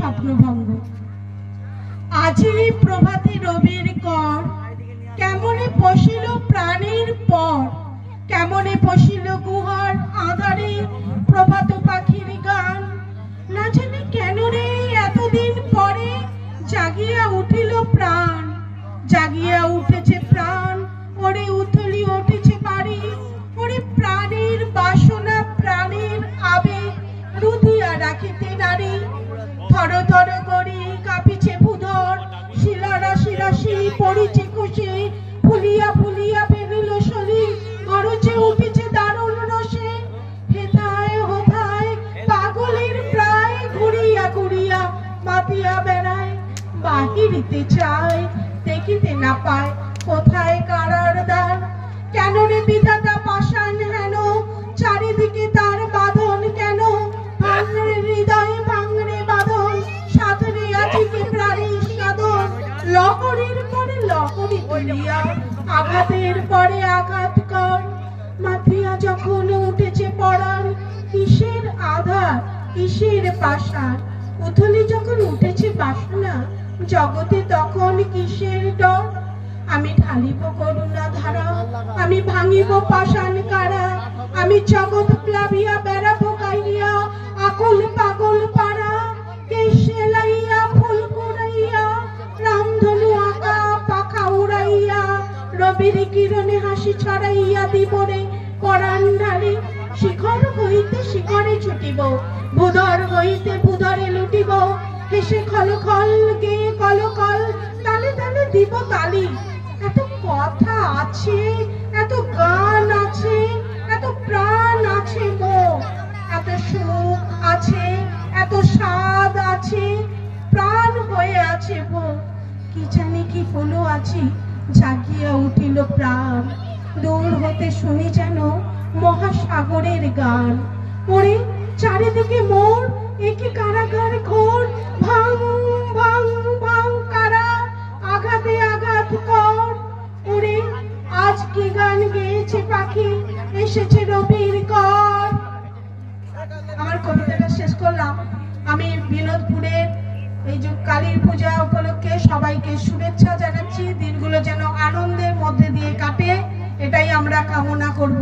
স্বপ্নভঙ্গ। আজি প্রভাতে রবির কর, কেমনে পশিল প্রাণীর পর, কেমনে পশিল গুহার আধারে প্রভাত পাখির গান। না জানি কেন রে এতদিন পরে জাগিয়া উঠিল প্রাণ, জাগিয়া উঠেছে প্রাণ, ওরে উথলি উঠেছে বাহিরিতে চায় দেখিতে না পায় কোথায় কারার দ্বার কেন রে বিধাতা পাষাণ হেন? চারিদিকে তার বাঁধন কেন? ভাঙরে হৃদয়, ভাঙরে বাঁধন। সাধনে কি প্রাণীর সাধন। লহরীর পরে লহরী তুলিয়া আঘাতের পরে আঘাত কর। মাথিয়া যখন উঠেছে পড়ান কিসের আধার? কিসের পাশার উথলি যখন উঠেছে বাসনা জগতে তখন কিসের ডর? আমি ঢালিব করুণা ধারা, আমি ভাঙিব পাষাণ কারা, আমি জগৎ প্লাবিয়া, বেড়াবো গাইয়া আকুল পাগল পাড়া কেশে লাইয়া ফুল কুড়াইয়া রামধনু আঁকা, পাখা উড়াইয়া, রবির কিরণে হাসি ছড়াইয়া দিবরে পরাণ ঢালি। শিখর হইতে শিখরে ছুটিব, ভূধর হইতে ভূধরে লুটিব হেসে খল খল গেয়ে কল কল, তালে তালে দিব তালি। এত কথা আছে, এত গান আছে, এত প্রাণ আছে মো এত সুখ আছে, এত স্বাদ আছে, প্রাণ হয়ে আছে মো কি জানি কি হলো আছে জাগিয়া উঠিল প্রাণ। দূর হতে শুনি যেন মহাসাগরের গান। ওরে, চারিদিকে মোর একে কারাগার ঘোর ভাং ভাং ভাং কারা? আঘাতে আঘাত কর। ওরে আজ কি গান গেয়েছে পাখি? এসেছে রবির কর। আমার শেষ করলাম। আমি বিনোদপুরের এই যে কালীর পূজা উপলক্ষে সবাইকে শুভেচ্ছা জানাচ্ছি। দিনগুলো যেন আনন্দের মধ্যে দিয়ে কাটে, এটাই আমরা কামনা করব।